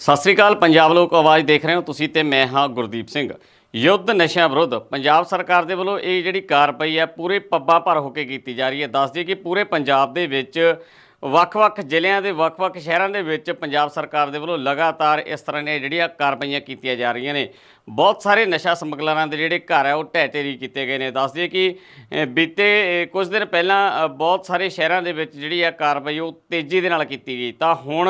ਸਤਿ ਸ੍ਰੀ ਅਕਾਲ, ਪੰਜਾਬ ਲੋਕ ਆਵਾਜ਼ ਦੇਖ ਰਹੇ ਹੋ, ਤੁਸੀਂ ਤੇ ਮੈਂ ਹਾਂ ਗੁਰਦੀਪ ਸਿੰਘ। ਯੁੱਧ ਨਸ਼ਿਆਂ ਵਿਰੁੱਧ ਪੰਜਾਬ ਸਰਕਾਰ ਦੇ ਵੱਲੋਂ ਇਹ ਜਿਹੜੀ ਕਾਰਵਾਈ ਹੈ, ਪੂਰੇ ਪੱਬਾਂ ਭਰ ਹੋ ਕੇ ਕੀਤੀ ਜਾ ਰਹੀ ਹੈ। ਦੱਸ ਦਈਏ ਕਿ ਪੂਰੇ ਪੰਜਾਬ ਦੇ ਵਿੱਚ ਵੱਖ-ਵੱਖ ਜ਼ਿਲ੍ਹਿਆਂ ਦੇ, ਵੱਖ-ਵੱਖ ਸ਼ਹਿਰਾਂ ਦੇ ਵਿੱਚ ਪੰਜਾਬ ਸਰਕਾਰ ਦੇ ਵੱਲੋਂ ਲਗਾਤਾਰ ਇਸ ਤਰ੍ਹਾਂ ਦੀਆਂ ਜਿਹੜੀਆਂ ਕਾਰਵਾਈਆਂ ਕੀਤੀਆਂ ਜਾ ਰਹੀਆਂ ਨੇ। ਬਹੁਤ ਸਾਰੇ ਨਸ਼ਾ ਸਮਗਲਰਾਂ ਦੇ ਜਿਹੜੇ ਘਰ ਹੈ, ਉਹ ਢਹਿ ਢੇਰੀ ਕੀਤੇ ਗਏ ਨੇ। ਦੱਸ ਦਈਏ ਕਿ ਬੀਤੇ ਕੁਝ ਦਿਨ ਪਹਿਲਾਂ ਬਹੁਤ ਸਾਰੇ ਸ਼ਹਿਰਾਂ ਦੇ ਵਿੱਚ ਜਿਹੜੀ ਆ ਕਾਰਵਾਈ, ਉਹ ਤੇਜ਼ੀ ਦੇ ਨਾਲ ਕੀਤੀ ਗਈ। ਤਾਂ ਹੁਣ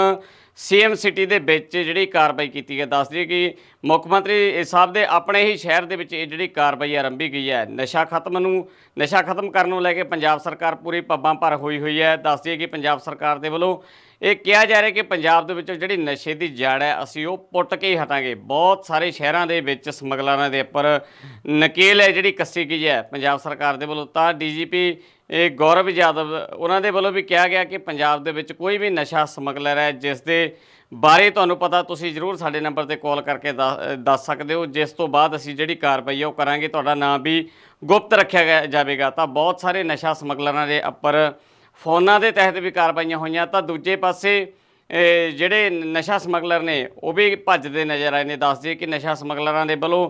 ਸੀਐਮ ਸਿਟੀ ਦੇ ਵਿੱਚ ਜਿਹੜੀ ਕਾਰਵਾਈ ਕੀਤੀ ਹੈ। ਦੱਸ ਦਈਏ ਕਿ ਮੁੱਖ ਮੰਤਰੀ ਸਾਹਿਬ ਦੇ ਆਪਣੇ ਹੀ ਸ਼ਹਿਰ ਦੇ ਵਿੱਚ ਇਹ ਜਿਹੜੀ ਕਾਰਵਾਈ ਆਰੰਭੀ ਗਈ ਹੈ। ਨਸ਼ਾ ਖਤਮ ਨੂੰ, ਨਸ਼ਾ ਖਤਮ ਕਰਨ ਨੂੰ ਲੈ ਕੇ ਪੰਜਾਬ ਸਰਕਾਰ ਪੂਰੀ ਪੱਬਾਂ ਭਰ ਹੋਈ ਹੋਈ ਹੈ। ਦੱਸ ਦਈਏ ਕਿ ਪੰਜਾਬ ਸਰਕਾਰ ਦੇ ਵੱਲੋਂ ਇਹ ਕਿਹਾ ਜਾ ਰਿਹਾ ਕਿ ਪੰਜਾਬ ਦੇ ਵਿੱਚੋਂ ਜਿਹੜੀ ਨਸ਼ੇ ਦੀ ਜੜ ਹੈ, ਅਸੀਂ ਉਹ ਪੁੱਟ ਕੇ ਹੀ ਹਟਾਂਗੇ। ਬਹੁਤ ਸਾਰੇ ਸ਼ਹਿਰਾਂ ਦੇ ਵਿੱਚ ਸਮਗਲਰਾਂ ਦੇ ਉੱਪਰ ਨਕੇਲ ਹੈ ਜਿਹੜੀ ਕੱਸੀ ਗਈ ਹੈ। ਪੰਜਾਬ ਸਰਕਾਰ ਦੇ ਵੱਲੋਂ ਤਾਂ ਡੀਜੀਪੀ ਇਹ ਗੌਰਵ ਯਾਦਵ, ਉਹਨਾਂ ਦੇ ਵੱਲੋਂ ਵੀ ਕਿਹਾ ਗਿਆ ਕਿ ਪੰਜਾਬ ਦੇ ਵਿੱਚ ਕੋਈ ਵੀ ਨਸ਼ਾ ਸਮਗਲਰ ਹੈ, ਜਿਸ ਦੇ ਬਾਰੇ ਤੁਹਾਨੂੰ ਪਤਾ, ਤੁਸੀਂ ਜਰੂਰ ਸਾਡੇ ਨੰਬਰ ਤੇ ਕਾਲ ਕਰਕੇ ਦੱਸ- ਸਕਦੇ ਹੋ। ਜਿਸ ਤੋਂ ਬਾਅਦ ਅਸੀਂ ਜਿਹੜੀ ਕਾਰਵਾਈ ਉਹ ਕਰਾਂਗੇ, ਤੁਹਾਡਾ ਨਾਮ ਵੀ ਗੁਪਤ ਰੱਖਿਆ ਗਿਆ- ਜਾਵੇਗਾ। ਤਾਂ ਬਹੁਤ ਸਾਰੇ ਨਸ਼ਾ ਸਮਗਲਰਾਂ ਦੇ ਉੱਪਰ ਫੋਨਾਂ ਦੇ ਤਹਿਤ ਵੀ ਕਾਰਵਾਈਆਂ ਹੋਈਆਂ। ਤਾਂ ਦੂਜੇ ਪਾਸੇ ਜਿਹੜੇ ਨਸ਼ਾ ਸਮਗਲਰ ਨੇ, ਉਹ ਵੀ ਭੱਜਦੇ ਨਜ਼ਰ ਆਏ ਨੇ ਦੱਸ ਕਿ ਨਸ਼ਾ ਸਮਗਲਰਾਂ ਦੇ ਵੱਲੋਂ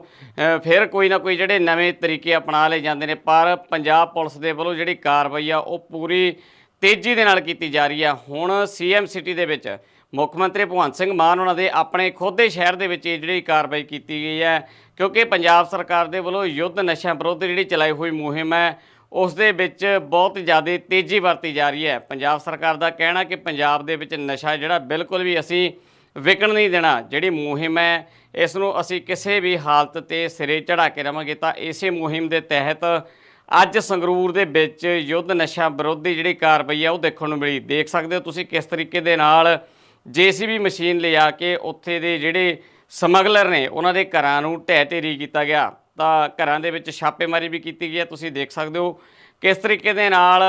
ਫਿਰ ਕੋਈ ਨਾ ਕੋਈ ਜਿਹੜੇ ਨਵੇਂ ਤਰੀਕੇ ਅਪਣਾ ਲਏ ਜਾਂਦੇ ਨੇ, ਪਰ ਪੰਜਾਬ ਪੁਲਿਸ ਦੇ ਵੱਲੋਂ ਜਿਹੜੀ ਕਾਰਵਾਈ ਆ, ਉਹ ਪੂਰੀ ਤੇਜ਼ੀ ਦੇ ਨਾਲ ਕੀਤੀ ਜਾ ਰਹੀ ਆ। ਹੁਣ ਸੀਐਮ ਸਿਟੀ ਦੇ ਵਿੱਚ ਮੁੱਖ ਮੰਤਰੀ ਭਗਵੰਤ ਸਿੰਘ ਮਾਨ ਉਹਨਾਂ ਦੇ ਆਪਣੇ ਖੁਦ ਦੇ ਸ਼ਹਿਰ ਦੇ ਵਿੱਚ ਇਹ ਜਿਹੜੀ ਕਾਰਵਾਈ ਕੀਤੀ ਗਈ ਹੈ, ਕਿਉਂਕਿ ਪੰਜਾਬ ਸਰਕਾਰ ਦੇ ਵੱਲੋਂ ਯੁੱਧ ਨਸ਼ਿਆਂ ਵਿਰੁੱਧ ਜਿਹੜੀ ਚਲਾਈ ਹੋਈ ਮੁਹਿੰਮ ਹੈ ਉਸ ਦੇ ਵਿੱਚ ਬਹੁਤ ਜ਼ਿਆਦਾ ਤੇਜ਼ੀ ਵਰਤੀ ਜਾ ਰਹੀ ਹੈ। ਪੰਜਾਬ ਸਰਕਾਰ ਦਾ ਕਹਿਣਾ ਕਿ ਪੰਜਾਬ ਦੇ ਵਿੱਚ ਨਸ਼ਾ ਜਿਹੜਾ ਬਿਲਕੁਲ ਵੀ ਅਸੀਂ ਵਿਕਣ ਨਹੀਂ ਦੇਣਾ। ਜਿਹੜੀ ਮੁਹਿੰਮ ਹੈ, ਇਸ ਨੂੰ ਅਸੀਂ ਕਿਸੇ ਵੀ ਹਾਲਤ ਤੇ ਸਿਰੇ ਚੜਾ ਕੇ ਰਵਾਂਗੇ ਤਾਂ ਇਸੇ ਮੁਹਿੰਮ ਦੇ ਤਹਿਤ ਅੱਜ ਸੰਗਰੂਰ ਦੇ ਵਿੱਚ ਯੁੱਧ ਨਸ਼ਾ ਵਿਰੋਧੀ ਜਿਹੜੀ ਕਾਰਵਾਈ ਹੈ ਉਹ ਦੇਖਣ ਨੂੰ ਮਿਲੀ। ਦੇਖ ਸਕਦੇ ਹੋ ਤੁਸੀਂ ਕਿਸ ਤਰੀਕੇ ਦੇ ਨਾਲ ਜੀਸੀਬੀ ਮਸ਼ੀਨ ਲਿਆ ਕੇ ਉੱਥੇ ਦੇ ਜਿਹੜੇ ਸਮਗਲਰ ਨੇ, ਉਹਨਾਂ ਦੇ ਘਰਾਂ ਨੂੰ ਢਹਿ ਢੇਰੀ ਕੀਤਾ ਗਿਆ। ਤਾਂ ਘਰਾਂ ਦੇ ਵਿੱਚ ਛਾਪੇਮਾਰੀ ਵੀ ਕੀਤੀ ਗਈ ਹੈ, ਤੁਸੀਂ ਦੇਖ ਸਕਦੇ ਹੋ ਕਿਸ ਤਰੀਕੇ ਦੇ ਨਾਲ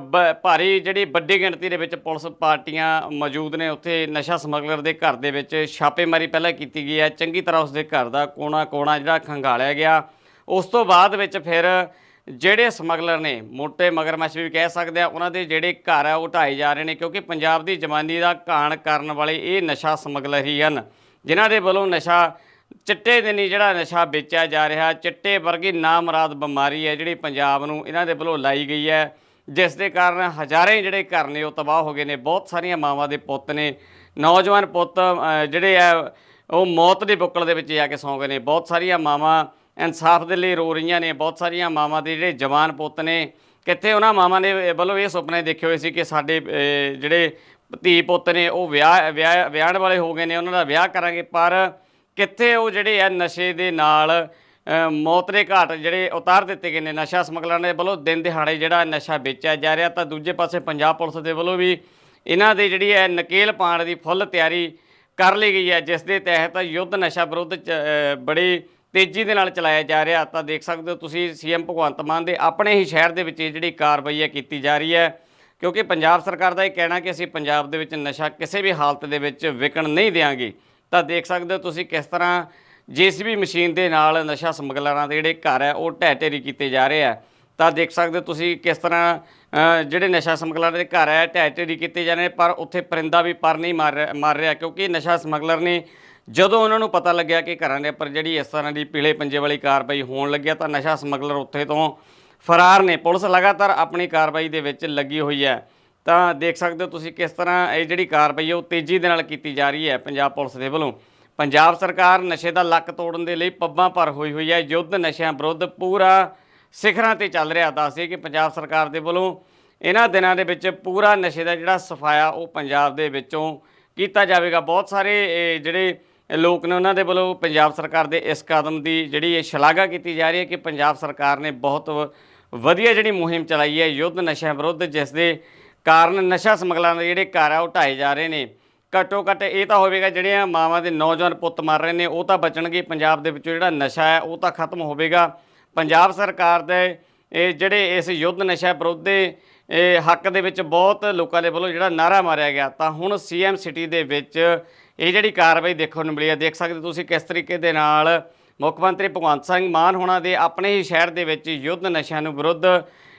ਬ- ਭਾਰੀ ਜਿਹੜੀ ਵੱਡੀ ਗਿਣਤੀ ਦੇ ਵਿੱਚ ਪੁਲਿਸ ਪਾਰਟੀਆਂ ਮੌਜੂਦ ਨੇ, ਉੱਥੇ ਨਸ਼ਾ ਸਮਗਲਰ ਦੇ ਘਰ ਦੇ ਵਿੱਚ ਛਾਪੇਮਾਰੀ ਪਹਿਲਾਂ ਕੀਤੀ ਗਈ ਹੈ, ਚੰਗੀ ਤਰ੍ਹਾਂ ਉਸ ਦੇ ਘਰ ਦਾ ਕੋਣਾ ਕੋਣਾ ਜਿਹੜਾ ਖੰਗਾਲਿਆ ਗਿਆ। ਉਸ ਤੋਂ ਬਾਅਦ ਵਿੱਚ ਫਿਰ ਜਿਹੜੇ ਸਮਗਲਰ ਨੇ, ਮੋਟੇ ਮਗਰਮੱਛ ਵੀ ਕਹਿ ਸਕਦੇ ਆ ਉਹਨਾਂ ਦੇ ਜਿਹੜੇ ਘਰ ਆ ਉਹ ਢਾਏ ਜਾ ਰਹੇ ਨੇ, ਕਿਉਂਕਿ ਪੰਜਾਬ ਦੀ ਜਵਾਨੀ ਦਾ ਘਾਣ ਕਰਨ ਵਾਲੇ ਇਹ ਨਸ਼ਾ ਸਮਗਲਰ ਹੀ ਹਨ, ਜਿਨ੍ਹਾਂ ਦੇ ਵੱਲੋਂ ਨਸ਼ਾ ਚਿੱਟੇ ਦੇ ਨਹੀਂ ਜਿਹੜਾ ਨਸ਼ਾ ਵੇਚਿਆ ਜਾ ਰਿਹਾ, ਚਿੱਟੇ ਵਰਗੀ ਨਾਮਰਾਦ ਬਿਮਾਰੀ ਹੈ ਜਿਹੜੀ ਪੰਜਾਬ ਨੂੰ ਇਹਨਾਂ ਦੇ ਵੱਲੋਂ ਲਾਈ ਗਈ ਹੈ, ਜਿਸ ਦੇ ਕਾਰਨ ਹਜ਼ਾਰਾਂ ਜਿਹੜੇ ਘਰ ਨੇ ਉਹ ਤਬਾਹ ਹੋ ਗਏ ਨੇ, ਬਹੁਤ ਸਾਰੀਆਂ ਮਾਵਾਂ ਦੇ ਪੁੱਤ ਨੇ, ਨੌਜਵਾਨ ਪੁੱਤ ਜਿਹੜੇ ਆ, ਉਹ ਮੌਤ ਦੇ ਬੁੱਕਲ ਦੇ ਵਿੱਚ ਜਾ ਕੇ ਸੌਂ ਗਏ ਨੇ, ਬਹੁਤ ਸਾਰੀਆਂ ਮਾਵਾਂ ਇਨਸਾਫ ਦੇ ਲਈ ਰੋ ਰਹੀਆਂ ਨੇ, ਬਹੁਤ ਸਾਰੀਆਂ ਮਾਵਾਂ ਦੇ ਜਿਹੜੇ ਜਵਾਨ ਪੁੱਤ ਨੇ, ਕਿੱਥੇ ਉਹਨਾਂ ਮਾਵਾਂ ਨੇ ਵੱਲੋਂ ਇਹ ਸੁਪਨੇ ਦੇਖੇ ਹੋਏ ਸੀ ਕਿ ਸਾਡੇ ਜਿਹੜੇ ਧੀ ਪੁੱਤ ਨੇ ਉਹ ਵਿਆਹ ਵਿਆਹ, ਵਿਆਹਣ ਵਾਲੇ ਹੋ ਗਏ ਨੇ, ਉਹਨਾਂ ਦਾ ਵਿਆਹ ਕਰਾਂਗੇ, ਪਰ ਕਿੱਥੇ ਉਹ ਜਿਹੜੇ ਆ ਨਸ਼ੇ ਦੇ ਨਾਲ ਮੌਤ ਦੇ ਘਾਟ ਜਿਹੜੇ ਉਤਾਰ ਦਿੱਤੇ ਗਏ ਨੇ, ਨਸ਼ਾ ਸਮਗਲਰਾਂ ਦੇ ਵੱਲੋਂ ਦਿਨ ਦਿਹਾੜੇ ਜਿਹੜਾ ਨਸ਼ਾ ਵੇਚਿਆ ਜਾ ਰਿਹਾ, ਤਾਂ ਦੂਜੇ ਪਾਸੇ ਪੰਜਾਬ ਪੁਲਿਸ ਦੇ ਵੱਲੋਂ ਵੀ ਇਹਨਾਂ ਦੇ ਜਿਹੜੀ ਹੈ ਨਕੇਲ ਪਾਣ ਦੀ ਫੁੱਲ ਤਿਆਰੀ ਕਰ ਲਈ ਗਈ ਹੈ, ਜਿਸ ਦੇ ਤਹਿਤ ਯੁੱਧ ਨਸ਼ਾ ਵਿਰੁੱਧ ਚ- ਬੜੀ ਤੇਜ਼ੀ ਦੇ ਨਾਲ ਚਲਾਇਆ ਜਾ ਰਿਹਾ। ਤਾਂ ਦੇਖ ਸਕਦੇ ਹੋ ਤੁਸੀਂ, ਸੀਐਮ ਭਗਵੰਤ ਮਾਨ ਦੇ ਆਪਣੇ ਹੀ ਸ਼ਹਿਰ ਦੇ ਵਿੱਚ ਇਹ ਜਿਹੜੀ ਕਾਰਵਾਈ ਹੈ ਕੀਤੀ ਜਾ ਰਹੀ ਹੈ, ਕਿਉਂਕਿ ਪੰਜਾਬ ਸਰਕਾਰ ਦਾ ਇਹ ਕਹਿਣਾ ਕਿ ਅਸੀਂ ਪੰਜਾਬ ਦੇ ਵਿੱਚ ਨਸ਼ਾ ਕਿਸੇ ਵੀ ਹਾਲਤ ਦੇ ਵਿੱਚ ਵਿਕਣ ਨਹੀਂ ਦੇਵਾਂਗੇ ਤਾਂ ਦੇਖ ਸਕਦੇ ਹੋ ਤੁਸੀਂ ਕਿਸ ਤਰ੍ਹਾਂ ਜੀਸੀਬੀ ਮਸ਼ੀਨ ਦੇ ਨਾਲ ਨਸ਼ਾ ਸਮਗਲਰਾਂ ਦੇ ਜਿਹੜੇ ਘਰ ਹੈ, ਉਹ ਢਹਿ ਢੇਰੀ ਕੀਤੇ ਜਾ ਰਹੇ ਆ। ਤਾਂ ਦੇਖ ਸਕਦੇ ਹੋ ਤੁਸੀਂ ਕਿਸ ਤਰ੍ਹਾਂ ਜਿਹੜੇ ਨਸ਼ਾ ਸਮਗਲਰਾਂ ਦੇ ਘਰ ਹੈ ਢਹਿ ਢੇਰੀ ਕੀਤੇ ਜਾ ਰਹੇ ਨੇ, ਪਰ ਉੱਥੇ ਪਰਿੰਦਾ ਵੀ ਪਰ ਨਹੀਂ ਮਾਰ ਰਿਹਾ- ਮਾਰ ਰਿਹਾ, ਕਿਉਂਕਿ ਨਸ਼ਾ ਸਮਗਲਰ ਨੇ ਜਦੋਂ ਉਹਨਾਂ ਨੂੰ ਪਤਾ ਲੱਗਿਆ ਕਿ ਘਰਾਂ ਦੇ ਉੱਪਰ ਜਿਹੜੀ ਇਸ ਤਰ੍ਹਾਂ ਦੀ ਪੀਲੇ ਪੰਜੇ ਵਾਲੀ ਕਾਰਵਾਈ ਹੋਣ ਲੱਗਿਆ ਤਾਂ ਨਸ਼ਾ ਸਮਗਲਰ ਉੱਥੇ ਤੋਂ ਫਰਾਰ ਨੇ। ਪੁਲਿਸ ਲਗਾਤਾਰ ਆਪਣੀ ਕਾਰਵਾਈ ਦੇ ਵਿੱਚ ਲੱਗੀ ਹੋਈ ਹੈ। ਤਾਂ ਦੇਖ ਸਕਦੇ ਹੋ ਤੁਸੀਂ ਕਿਸ ਤਰ੍ਹਾਂ ਇਹ ਜਿਹੜੀ ਕਾਰਵਾਈ ਹੈ ਉਹ ਤੇਜ਼ੀ ਦੇ ਨਾਲ ਕੀਤੀ ਜਾ ਰਹੀ ਹੈ ਪੰਜਾਬ ਪੁਲਿਸ ਦੇ ਵੱਲੋਂ। ਪੰਜਾਬ ਸਰਕਾਰ ਨਸ਼ੇ ਦਾ ਲੱਕ ਤੋੜਨ ਦੇ ਲਈ ਪੱਬਾਂ ਭਰ ਹੋਈ ਹੋਈ ਹੈ। ਯੁੱਧ ਨਸ਼ਿਆਂ ਵਿਰੁੱਧ ਪੂਰਾ ਸਿਖਰਾਂ ਤੇ ਚੱਲ ਰਿਹਾ। ਦੱਸਦੇ ਕਿ ਪੰਜਾਬ ਸਰਕਾਰ ਦੇ ਵੱਲੋਂ ਇਹਨਾਂ ਦਿਨਾਂ ਦੇ ਵਿੱਚ ਪੂਰਾ ਨਸ਼ੇ ਦਾ ਜਿਹੜਾ ਸਫਾਇਆ ਉਹ ਪੰਜਾਬ ਦੇ ਵਿੱਚੋਂ ਕੀਤਾ ਜਾਵੇਗਾ। ਬਹੁਤ ਸਾਰੇ ਜਿਹੜੇ ਲੋਕ ਨੇ ਉਹਨਾਂ ਦੇ ਵੱਲੋਂ ਪੰਜਾਬ ਸਰਕਾਰ ਦੇ ਇਸ ਕਦਮ ਦੀ ਜਿਹੜੀ ਇਹ ਸ਼ਲਾਘਾ ਕੀਤੀ ਜਾ ਰਹੀ ਹੈ ਕਿ ਪੰਜਾਬ ਸਰਕਾਰ ਨੇ ਬਹੁਤ ਵ- ਵਧੀਆ ਜਿਹੜੀ ਮੁਹਿੰਮ ਚਲਾਈ ਹੈ। ਯੁੱਧ ਨਸ਼ਿਆਂ ਵਿਰੁੱਧ ਜਿਸ ਦੇ ਕਾਰਨ ਨਸ਼ਾ ਸਮਗਲਰਾਂ ਦੇ ਜਿਹੜੇ ਘਰ ਆ, ਉਹ ਢਾਏ ਜਾ ਰਹੇ ਨੇ। ਘੱਟੋ ਘੱਟ ਇਹ ਤਾਂ ਹੋਵੇਗਾ, ਜਿਹੜੀਆਂ ਮਾਵਾਂ ਦੇ ਨੌਜਵਾਨ ਪੁੱਤ ਮਰ ਰਹੇ ਨੇ, ਉਹ ਤਾਂ ਬਚਣਗੇ। ਪੰਜਾਬ ਦੇ ਵਿੱਚੋਂ ਜਿਹੜਾ ਨਸ਼ਾ ਹੈ, ਉਹ ਤਾਂ ਖਤਮ ਹੋਵੇਗਾ। ਪੰਜਾਬ ਸਰਕਾਰ ਦੇ, ਇਹ ਜਿਹੜੇ ਇਸ ਯੁੱਧ ਨਸ਼ਾ ਵਿਰੁੱਧ ਦੇ ਇਹ ਹੱਕ ਦੇ ਵਿੱਚ ਬਹੁਤ ਲੋਕਾਂ ਦੇ ਵੱਲੋਂ ਜਿਹੜਾ ਨਾਰਾ ਮਾਰਿਆ ਗਿਆ। ਤਾਂ ਹੁਣ ਸੀਐਮ ਸਿਟੀ ਦੇ ਵਿੱਚ ਇਹ ਜਿਹੜੀ ਕਾਰਵਾਈ ਦੇਖਣ ਨੂੰ ਮਿਲੀ ਹੈ, ਦੇਖ ਸਕਦੇ ਤੁਸੀਂ ਕਿਸ ਤਰੀਕੇ ਦੇ ਨਾਲ ਮੁੱਖ ਮੰਤਰੀ ਭਗਵੰਤ ਸਿੰਘ ਮਾਨ ਹੋਣਾ ਦੇ ਆਪਣੇ ਹੀ ਸ਼ਹਿਰ ਦੇ ਵਿੱਚ ਯੁੱਧ ਨਸ਼ਿਆਂ ਨੂੰ ਵਿਰੁੱਧ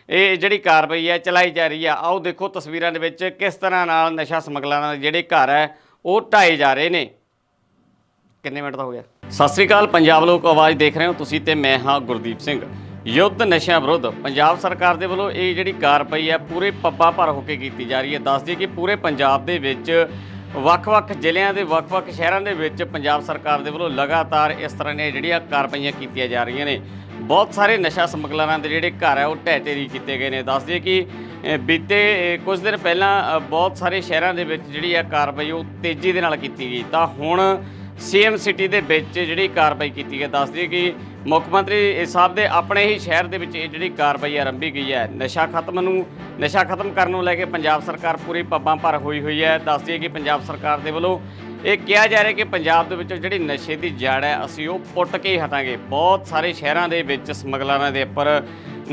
ਇਹ ਜਿਹੜੀ ਕਾਰਵਾਈ ਹੈ, ਚਲਾਈ ਜਾ ਰਹੀ ਆ। ਆਓ ਦੇਖੋ ਤਸਵੀਰਾਂ ਦੇ ਵਿੱਚ ਕਿਸ ਤਰ੍ਹਾਂ ਨਾਲ ਨਸ਼ਾ ਸਮਗਲਰਾਂ ਦੇ ਜਿਹੜੇ ਘਰ ਹੈ, ਉਹ ਢਾਏ ਜਾ ਰਹੇ ਨੇ। ਕਿੰਨੇ ਮਿੰਟ ਦਾ ਹੋ ਗਿਆ? ਸਤਿ ਸ੍ਰੀ ਅਕਾਲ, ਪੰਜਾਬ ਲੋਕ ਆਵਾਜ਼ ਦੇਖ ਰਹੇ ਹੋ ਤੁਸੀਂ ਤੇ ਮੈਂ ਹਾਂ ਗੁਰਦੀਪ ਸਿੰਘ। ਯੁੱਧ ਨਸ਼ਿਆਂ ਵਿਰੁੱਧ ਪੰਜਾਬ ਸਰਕਾਰ ਦੇ ਵੱਲੋਂ ਇਹ ਜਿਹੜੀ ਕਾਰਵਾਈ ਹੈ, ਪੂਰੇ ਪੱਬਾਂ ਭਰ ਹੋ ਕੇ ਕੀਤੀ ਜਾ ਰਹੀ ਹੈ। ਦੱਸ ਦਈਏ ਕਿ ਪੂਰੇ ਪੰਜਾਬ ਦੇ ਵਿੱਚ ਵੱਖ-ਵੱਖ ਜ਼ਿਲ੍ਹਿਆਂ ਦੇ, ਵੱਖ-ਵੱਖ ਸ਼ਹਿਰਾਂ ਦੇ ਵਿੱਚ ਪੰਜਾਬ ਸਰਕਾਰ ਦੇ ਵੱਲੋਂ ਲਗਾਤਾਰ ਇਸ ਤਰ੍ਹਾਂ ਦੀਆਂ ਜਿਹੜੀਆਂ ਕਾਰਵਾਈਆਂ ਕੀਤੀਆਂ ਜਾ ਰਹੀਆਂ ਨੇ। ਬਹੁਤ ਸਾਰੇ ਨਸ਼ਾ ਸਮਗਲਰਾਂ ਦੇ ਜਿਹੜੇ ਘਰ ਹੈ ਉਹ ਢਹਿ ਢੇਰੀ ਕੀਤੇ ਗਏ ਨੇ। ਦੱਸ ਦਈਏ ਕਿ ਬੀਤੇ ਕੁਝ ਦਿਨ ਪਹਿਲਾਂ ਬਹੁਤ ਸਾਰੇ ਸ਼ਹਿਰਾਂ ਦੇ ਵਿੱਚ ਜਿਹੜੀ ਆ ਕਾਰਵਾਈ, ਉਹ ਤੇਜ਼ੀ ਦੇ ਨਾਲ ਕੀਤੀ ਗਈ। ਤਾਂ ਹੁਣ ਸੀਐਮ ਸਿਟੀ ਦੇ ਵਿੱਚ ਜਿਹੜੀ ਕਾਰਵਾਈ ਕੀਤੀ ਗਈ। ਦੱਸ ਦਈਏ ਕਿ ਮੁੱਖ ਮੰਤਰੀ ਸਾਹਿਬ ਦੇ ਆਪਣੇ ਹੀ ਸ਼ਹਿਰ ਦੇ ਵਿੱਚ ਇਹ ਜਿਹੜੀ ਕਾਰਵਾਈ ਆਰੰਭੀ ਗਈ ਹੈ। ਨਸ਼ਾ ਖਤਮ ਨੂੰ, ਨਸ਼ਾ ਖਤਮ ਕਰਨ ਨੂੰ ਲੈ ਕੇ ਪੰਜਾਬ ਸਰਕਾਰ ਪੂਰੀ ਪੱਬਾਂ ਭਰ ਹੋਈ ਹੋਈ ਹੈ। ਦੱਸ ਦਈਏ ਕਿ ਪੰਜਾਬ ਸਰਕਾਰ ਦੇ ਵੱਲੋਂ ਇਹ ਕਿਹਾ ਜਾ ਰਿਹਾ ਕਿ ਪੰਜਾਬ ਦੇ ਵਿੱਚ ਜਿਹੜੀ ਨਸ਼ੇ ਦੀ ਜੜ ਹੈ, ਅਸੀਂ ਉਹ ਪੁੱਟ ਕੇ ਹੀ ਹਟਾਂਗੇ। ਬਹੁਤ ਸਾਰੇ ਸ਼ਹਿਰਾਂ ਦੇ ਵਿੱਚ ਸਮਗਲਰਾਂ ਦੇ ਉੱਪਰ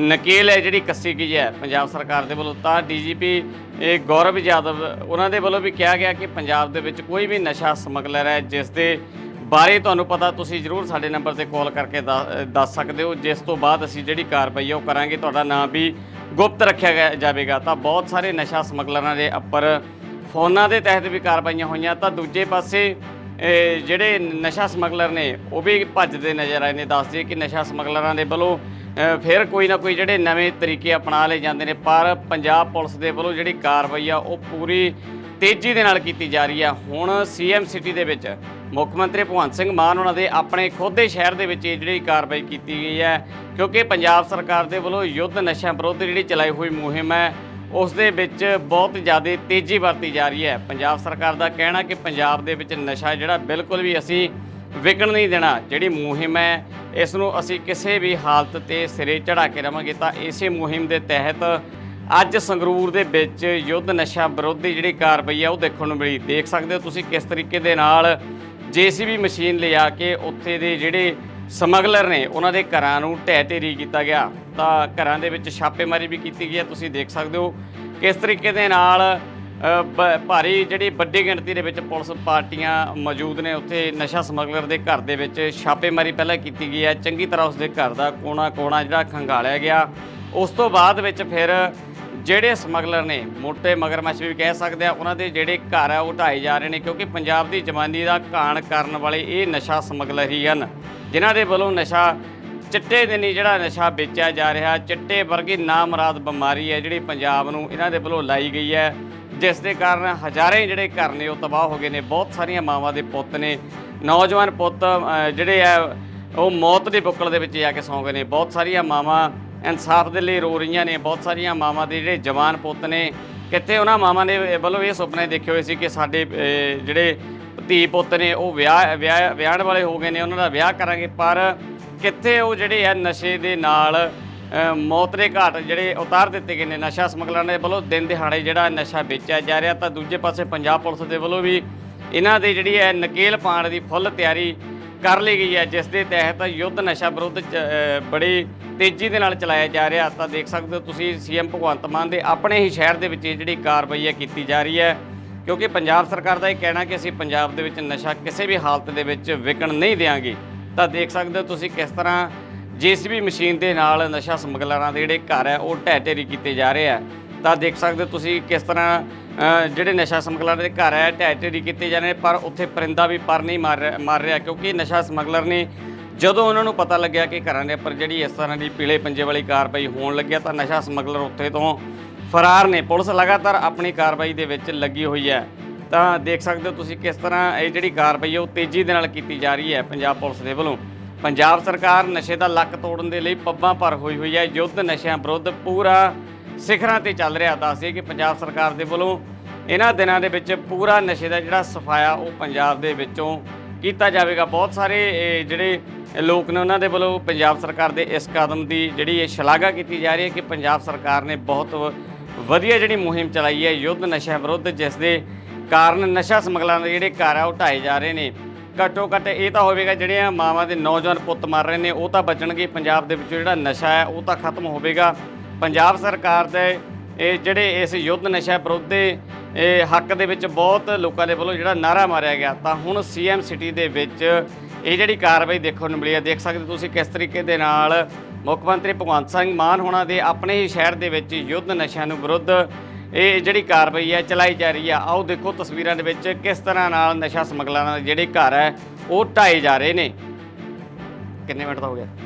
ਨਕੇਲ ਹੈ ਜਿਹੜੀ ਕੱਸੀ ਗਈ ਹੈ ਪੰਜਾਬ ਸਰਕਾਰ ਦੇ ਵੱਲੋਂ। ਤਾਂ ਡੀਜੀਪੀ, ਇਹ ਗੌਰਵ ਯਾਦਵ, ਉਹਨਾਂ ਦੇ ਵੱਲੋਂ ਵੀ ਕਿਹਾ ਗਿਆ ਕਿ ਪੰਜਾਬ ਦੇ ਵਿੱਚ ਕੋਈ ਵੀ ਨਸ਼ਾ ਸਮਗਲਰ ਹੈ, ਜਿਸ ਦੇ ਬਾਰੇ ਤੁਹਾਨੂੰ ਪਤਾ, ਤੁਸੀਂ ਜਰੂਰ ਸਾਡੇ ਨੰਬਰ ਤੇ ਕਾਲ ਕਰਕੇ ਦੱਸ- ਦੱਸ ਸਕਦੇ ਹੋ। ਜਿਸ ਤੋਂ ਬਾਅਦ ਅਸੀਂ ਜਿਹੜੀ ਕਾਰਵਾਈ ਹੈ ਉਹ ਕਰਾਂਗੇ। ਤੁਹਾਡਾ ਨਾਮ ਵੀ ਗੁਪਤ ਰੱਖਿਆ ਗਿਆ- ਜਾਵੇਗਾ। ਤਾਂ ਬਹੁਤ ਸਾਰੇ ਨਸ਼ਾ ਸਮਗਲਰਾਂ ਦੇ ਉੱਪਰ ਫੋਨਾਂ ਦੇ ਤਹਿਤ ਵੀ ਕਾਰਵਾਈਆਂ ਹੋਈਆਂ, ਤਾਂ ਦੂਜੇ ਪਾਸੇ ਜਿਹੜੇ ਨਸ਼ਾ ਸਮਗਲਰ ਨੇ, ਉਹ ਵੀ ਭੱਜਦੇ ਨਜ਼ਰ ਆਏ ਨੇ ਦੱਸਦੇ ਕਿ ਨਸ਼ਾ ਸਮਗਲਰਾਂ ਦੇ ਵੱਲੋਂ ਫਿਰ ਕੋਈ ਨਾ ਕੋਈ ਜਿਹੜੇ ਨਵੇਂ ਤਰੀਕੇ ਅਪਣਾ ਲਏ ਜਾਂਦੇ ਨੇ, ਪਰ ਪੰਜਾਬ ਪੁਲਿਸ ਦੇ ਵੱਲੋਂ ਜਿਹੜੀ ਕਾਰਵਾਈ ਆ, ਉਹ ਪੂਰੀ ਤੇਜ਼ੀ ਦੇ ਨਾਲ ਕੀਤੀ ਜਾ ਰਹੀ ਆ। ਹੁਣ ਸੀਐਮ ਸਿਟੀ ਦੇ ਵਿੱਚ ਮੁੱਖ ਮੰਤਰੀ ਭਗਵੰਤ ਸਿੰਘ ਮਾਨ ਉਹਨਾਂ ਦੇ ਆਪਣੇ ਖੋਦੇ ਸ਼ਹਿਰ ਦੇ ਵਿੱਚ ਇਹ ਜਿਹੜੀ ਕਾਰਵਾਈ ਕੀਤੀ ਗਈ ਹੈ, ਕਿਉਂਕਿ ਪੰਜਾਬ ਸਰਕਾਰ ਦੇ ਵੱਲੋਂ ਯੁੱਧ ਨਸ਼ਿਆਂ ਵਿਰੁੱਧ ਜਿਹੜੀ ਚਲਾਈ ਹੋਈ ਮੁਹਿੰਮ ਹੈ ਉਸ ਦੇ ਵਿੱਚ ਬਹੁਤ ਜ਼ਿਆਦਾ ਤੇਜ਼ੀ ਵਰਤੀ ਜਾ ਰਹੀ ਹੈ। ਪੰਜਾਬ ਸਰਕਾਰ ਦਾ ਕਹਿਣਾ ਕਿ ਪੰਜਾਬ ਦੇ ਵਿੱਚ ਨਸ਼ਾ ਜਿਹੜਾ ਬਿਲਕੁਲ ਵੀ ਅਸੀਂ ਵਿਕਣ ਨਹੀਂ ਦੇਣਾ, ਜਿਹੜੀ ਮੁਹਿੰਮ ਹੈ, ਇਸ ਨੂੰ ਅਸੀਂ ਕਿਸੇ ਵੀ ਹਾਲਤ ਤੇ ਸਿਰੇ ਚੜਾ ਕੇ ਰਵਾਂਗੇ ਤਾਂ ਇਸੇ ਮੁਹਿੰਮ ਦੇ ਤਹਿਤ ਅੱਜ ਸੰਗਰੂਰ ਦੇ ਵਿੱਚ ਯੁੱਧ ਨਸ਼ਾ ਵਿਰੋਧੀ ਜਿਹੜੀ ਕਾਰਵਾਈ ਹੈ ਉਹ ਦੇਖਣ ਨੂੰ ਮਿਲੀ। ਦੇਖ ਸਕਦੇ ਹੋ ਤੁਸੀਂ ਕਿਸ ਤਰੀਕੇ ਦੇ ਨਾਲ ਜੀਸੀਬੀ ਮਸ਼ੀਨ ਲਿਆ ਕੇ ਉੱਥੇ ਦੇ ਜਿਹੜੇ ਸਮਗਲਰ ਨੇ ਉਹਨਾਂ ਦੇ ਘਰਾਂ ਨੂੰ ਢਹਿ ਢੇਰੀ ਕੀਤਾ ਗਿਆ। ਤਾਂ ਘਰਾਂ ਦੇ ਵਿੱਚ ਛਾਪੇਮਾਰੀ ਵੀ ਕੀਤੀ ਗਈ ਹੈ। ਤੁਸੀਂ ਦੇਖ ਸਕਦੇ ਹੋ ਕਿਸ ਤਰੀਕੇ ਦੇ ਨਾਲ ਬ- ਭਾਰੀ ਜਿਹੜੀ ਵੱਡੀ ਗਿਣਤੀ ਦੇ ਵਿੱਚ ਪੁਲਿਸ ਪਾਰਟੀਆਂ ਮੌਜੂਦ ਨੇ। ਉੱਥੇ ਨਸ਼ਾ ਸਮਗਲਰ ਦੇ ਘਰ ਦੇ ਵਿੱਚ ਛਾਪੇਮਾਰੀ ਪਹਿਲਾਂ ਕੀਤੀ ਗਈ ਹੈ। ਚੰਗੀ ਤਰ੍ਹਾਂ ਉਸ ਦੇ ਘਰ ਦਾ ਕੋਣਾ ਕੋਣਾ ਜਿਹੜਾ ਖੰਗਾਲਿਆ ਗਿਆ। ਉਸ ਤੋਂ ਬਾਅਦ ਵਿੱਚ ਫਿਰ ਜਿਹੜੇ ਸਮਗਲਰ ਨੇ, ਮੋਟੇ ਮਗਰਮੱਛ ਵੀ ਕਹਿ ਸਕਦੇ ਆ, ਉਹਨਾਂ ਦੇ ਜਿਹੜੇ ਘਰ ਆ, ਉਹ ਢਾਏ ਜਾ ਰਹੇ ਨੇ, ਕਿਉਂਕਿ ਪੰਜਾਬ ਦੀ ਜਵਾਨੀ ਦਾ ਘਾਣ ਕਰਨ ਵਾਲੇ ਇਹ ਨਸ਼ਾ ਸਮਗਲਰ ਹੀ ਹਨ, ਜਿਨ੍ਹਾਂ ਦੇ ਵੱਲੋਂ ਨਸ਼ਾ, ਚਿੱਟੇ ਦੇ ਨਹੀਂ ਜਿਹੜਾ ਨਸ਼ਾ ਵੇਚਿਆ ਜਾ ਰਿਹਾ, ਚਿੱਟੇ ਵਰਗੀ ਨਾਮਰਾਦ ਬਿਮਾਰੀ ਹੈ ਜਿਹੜੀ ਪੰਜਾਬ ਨੂੰ ਇਹਨਾਂ ਦੇ ਵੱਲੋਂ ਲਾਈ ਗਈ ਹੈ, ਜਿਸ ਦੇ ਕਾਰਨ ਹਜ਼ਾਰੇ ਜਿਹੜੇ ਘਰ ਨੇ, ਉਹ ਤਬਾਹ ਹੋ ਗਏ ਨੇ, ਬਹੁਤ ਸਾਰੀਆਂ ਮਾਵਾਂ ਦੇ ਪੁੱਤ ਨੇ, ਨੌਜਵਾਨ ਪੁੱਤ ਜਿਹੜੇ ਆ, ਉਹ ਮੌਤ ਦੇ ਬੁੱਕਲ ਦੇ ਵਿੱਚ ਜਾ ਕੇ ਸੌਂ ਗਏ ਨੇ, ਬਹੁਤ ਸਾਰੀਆਂ ਮਾਵਾਂ ਇਨਸਾਫ ਦੇ ਲਈ ਰੋ ਰਹੀਆਂ ਨੇ, ਬਹੁਤ ਸਾਰੀਆਂ ਮਾਵਾਂ ਦੇ ਜਿਹੜੇ ਜਵਾਨ ਪੁੱਤ ਨੇ, ਕਿੱਥੇ ਉਹਨਾਂ ਮਾਵਾਂ ਨੇ ਵੱਲੋਂ ਇਹ ਸੁਪਨੇ ਦੇਖੇ ਹੋਏ ਸੀ ਕਿ ਸਾਡੇ ਜਿਹੜੇ ਧੀ ਪੁੱਤ ਨੇ ਉਹ ਵਿਆਹ ਵਿਆਹ, ਵਿਆਹਣ ਵਾਲੇ ਹੋ ਗਏ ਨੇ, ਉਹਨਾਂ ਦਾ ਵਿਆਹ ਕਰਾਂਗੇ, ਪਰ ਕਿੱਥੇ ਉਹ ਜਿਹੜੇ ਆ ਨਸ਼ੇ ਦੇ ਨਾਲ ਮੌਤ ਦੇ ਘਾਟ ਜਿਹੜੇ ਉਤਾਰ ਦਿੱਤੇ ਗਏ ਨੇ, ਨਸ਼ਾ ਸਮਗਲਰਾਂ ਦੇ ਵੱਲੋਂ ਦਿਨ ਦਿਹਾੜੇ ਜਿਹੜਾ ਨਸ਼ਾ ਵੇਚਿਆ ਜਾ ਰਿਹਾ, ਤਾਂ ਦੂਜੇ ਪਾਸੇ ਪੰਜਾਬ ਪੁਲਿਸ ਦੇ ਵੱਲੋਂ ਵੀ ਇਹਨਾਂ ਦੇ ਜਿਹੜੀ ਹੈ ਨਕੇਲ ਪਾਉਣ ਦੀ ਫੁੱਲ ਤਿਆਰੀ ਕਰ ਲਈ ਗਈ ਹੈ, ਜਿਸ ਦੇ ਤਹਿਤ ਯੁੱਧ ਨਸ਼ਾ ਵਿਰੁੱਧ ਚ- ਬੜੀ ਤੇਜ਼ੀ ਦੇ ਨਾਲ ਚਲਾਇਆ ਜਾ ਰਿਹਾ। ਤਾਂ ਦੇਖ ਸਕਦੇ ਹੋ ਤੁਸੀਂ, ਸੀਐਮ ਭਗਵੰਤ ਮਾਨ ਦੇ ਆਪਣੇ ਹੀ ਸ਼ਹਿਰ ਦੇ ਵਿੱਚ ਇਹ ਜਿਹੜੀ ਕਾਰਵਾਈ ਹੈ ਕੀਤੀ ਜਾ ਰਹੀ ਹੈ। ਕਿਉਂਕਿ ਪੰਜਾਬ ਸਰਕਾਰ ਦਾ ਇਹ ਕਹਿਣਾ ਕਿ ਅਸੀਂ ਪੰਜਾਬ ਦੇ ਵਿੱਚ ਨਸ਼ਾ ਕਿਸੇ ਵੀ ਹਾਲਤ ਦੇ ਵਿੱਚ ਵਿਕਣ ਨਹੀਂ ਦੇਵਾਂਗੇ ਤਾਂ ਦੇਖ ਸਕਦੇ ਹੋ ਤੁਸੀਂ ਕਿਸ ਤਰ੍ਹਾਂ ਜੀਸੀਬੀ ਮਸ਼ੀਨ ਦੇ ਨਾਲ ਨਸ਼ਾ ਸਮਗਲਰਾਂ ਦੇ ਜਿਹੜੇ ਘਰ ਹੈ, ਉਹ ਢਹਿ ਢੇਰੀ ਕੀਤੇ ਜਾ ਰਹੇ ਆ ਤਾਂ ਦੇਖ ਸਕਦੇ ਹੋ ਤੁਸੀਂ ਕਿਸ ਤਰ੍ਹਾਂ ਜਿਹੜੇ ਨਸ਼ਾ ਸਮਗਲਰਾਂ ਦੇ ਘਰ ਹੈ ਢਹਿ ਢੇਰੀ ਕੀਤੇ ਜਾ ਰਹੇ ਨੇ, ਪਰ ਉੱਥੇ ਪਰਿੰਦਾ ਵੀ ਪਰ ਨਹੀਂ ਮਾਰ ਰਿਹਾ- ਮਾਰ ਰਿਹਾ। ਕਿਉਂਕਿ ਨਸ਼ਾ ਸਮਗਲਰ ਨੇ ਜਦੋਂ ਉਹਨਾਂ ਨੂੰ ਪਤਾ ਲੱਗਿਆ ਕਿ ਘਰਾਂ ਦੇ ਉੱਪਰ ਜਿਹੜੀ ਇਸ ਤਰ੍ਹਾਂ ਦੀ ਪੀਲੇ ਪੰਜੇ ਵਾਲੀ ਕਾਰਵਾਈ ਹੋਣ ਲੱਗਿਆ ਤਾਂ ਨਸ਼ਾ ਸਮਗਲਰ ਉੱਥੇ ਤੋਂ ਫਰਾਰ ਨੇ। ਪੁਲਿਸ ਲਗਾਤਾਰ ਆਪਣੀ ਕਾਰਵਾਈ ਦੇ ਵਿੱਚ ਲੱਗੀ ਹੋਈ ਹੈ। ਤਾਂ ਦੇਖ ਸਕਦੇ ਹੋ ਤੁਸੀਂ ਕਿਸ ਤਰ੍ਹਾਂ ਇਹ ਜਿਹੜੀ ਕਾਰਵਾਈ ਹੈ ਉਹ ਤੇਜ਼ੀ ਦੇ ਨਾਲ ਕੀਤੀ ਜਾ ਰਹੀ ਹੈ ਪੰਜਾਬ ਪੁਲਿਸ ਦੇ ਵੱਲੋਂ। ਪੰਜਾਬ ਸਰਕਾਰ ਨਸ਼ੇ ਦਾ ਲੱਕ ਤੋੜਨ ਦੇ ਲਈ ਪੱਬਾਂ ਭਰ ਹੋਈ ਹੋਈ ਹੈ। ਯੁੱਧ ਨਸ਼ਿਆਂ ਵਿਰੁੱਧ ਪੂਰਾ ਸਿਖਰਾਂ ਤੇ ਚੱਲ ਰਿਹਾ। ਦੱਸਦੇ ਕਿ ਪੰਜਾਬ ਸਰਕਾਰ ਦੇ ਵੱਲੋਂ ਇਹਨਾਂ ਦਿਨਾਂ ਦੇ ਵਿੱਚ ਪੂਰਾ ਨਸ਼ੇ ਦਾ ਜਿਹੜਾ ਸਫਾਇਆ ਉਹ ਪੰਜਾਬ ਦੇ ਵਿੱਚੋਂ ਕੀਤਾ ਜਾਵੇਗਾ। ਬਹੁਤ ਸਾਰੇ ਜਿਹੜੇ ਲੋਕ ਨੇ ਉਹਨਾਂ ਦੇ ਵੱਲੋਂ ਪੰਜਾਬ ਸਰਕਾਰ ਦੇ ਇਸ ਕਦਮ ਦੀ ਜਿਹੜੀ ਇਹ ਸ਼ਲਾਘਾ ਕੀਤੀ ਜਾ ਰਹੀ ਹੈ ਕਿ ਪੰਜਾਬ ਸਰਕਾਰ ਨੇ ਬਹੁਤ ਵ- ਵਧੀਆ ਜਿਹੜੀ ਮੁਹਿੰਮ ਚਲਾਈ ਹੈ, ਯੁੱਧ ਨਸ਼ਿਆਂ ਵਿਰੁੱਧ, ਜਿਸ ਦੇ ਕਾਰਨ ਨਸ਼ਾ ਸਮਗਲਰਾਂ ਦੇ ਜਿਹੜੇ ਘਰ ਆ ਉਹ ਢਾਏ ਜਾ ਰਹੇ ਨੇ। ਘੱਟੋ ਘੱਟ ਇਹ ਤਾਂ ਹੋਵੇਗਾ ਜਿਹੜੀਆਂ ਮਾਵਾਂ ਦੇ ਨੌਜਵਾਨ ਪੁੱਤ ਮਰ ਰਹੇ ਨੇ, ਉਹ ਤਾਂ ਬਚਣਗੇ ਪੰਜਾਬ ਦੇ ਵਿੱਚੋਂ ਜਿਹੜਾ ਨਸ਼ਾ ਹੈ, ਉਹ ਤਾਂ ਖਤਮ ਹੋਵੇਗਾ। ਪੰਜਾਬ ਸਰਕਾਰ ਦੇ ਇਹ ਜਿਹੜੇ ਇਸ ਯੁੱਧ ਨਸ਼ਾ ਵਿਰੁੱਧ ਦੇ ਇਹ ਹੱਕ ਦੇ ਵਿੱਚ ਬਹੁਤ ਲੋਕਾਂ ਦੇ ਵੱਲੋਂ ਜਿਹੜਾ ਨਾਰਾ ਮਾਰਿਆ ਗਿਆ। ਤਾਂ ਹੁਣ ਸੀਐਮ ਸਿਟੀ ਦੇ ਵਿੱਚ ਇਹ ਜਿਹੜੀ ਕਾਰਵਾਈ ਦੇਖਣ ਨੂੰ ਮਿਲੀ ਹੈ ਦੇਖ ਸਕਦੇ ਤੁਸੀਂ ਕਿਸ ਤਰੀਕੇ ਦੇ ਨਾਲ ਮੁੱਖ ਮੰਤਰੀ ਭਗਵੰਤ ਸਿੰਘ ਮਾਨ ਹੋਣਾ ਦੇ ਆਪਣੇ ਹੀ ਸ਼ਹਿਰ ਦੇ ਵਿੱਚ ਯੁੱਧ ਨਸ਼ਿਆਂ ਨੂੰ ਵਿਰੁੱਧ ਇਹ ਜਿਹੜੀ ਕਾਰਵਾਈ ਹੈ ਚਲਾਈ ਜਾ ਰਹੀ ਆ। ਆਓ ਦੇਖੋ ਤਸਵੀਰਾਂ ਦੇ ਵਿੱਚ ਕਿਸ ਤਰ੍ਹਾਂ ਨਾਲ ਨਸ਼ਾ ਸਮਗਲਰਾਂ ਦੇ ਜਿਹੜੇ ਘਰ ਹੈ, ਉਹ ਢਾਏ ਜਾ ਰਹੇ ਨੇ। ਕਿੰਨੇ ਮਿੰਟ ਦਾ ਹੋ ਗਿਆ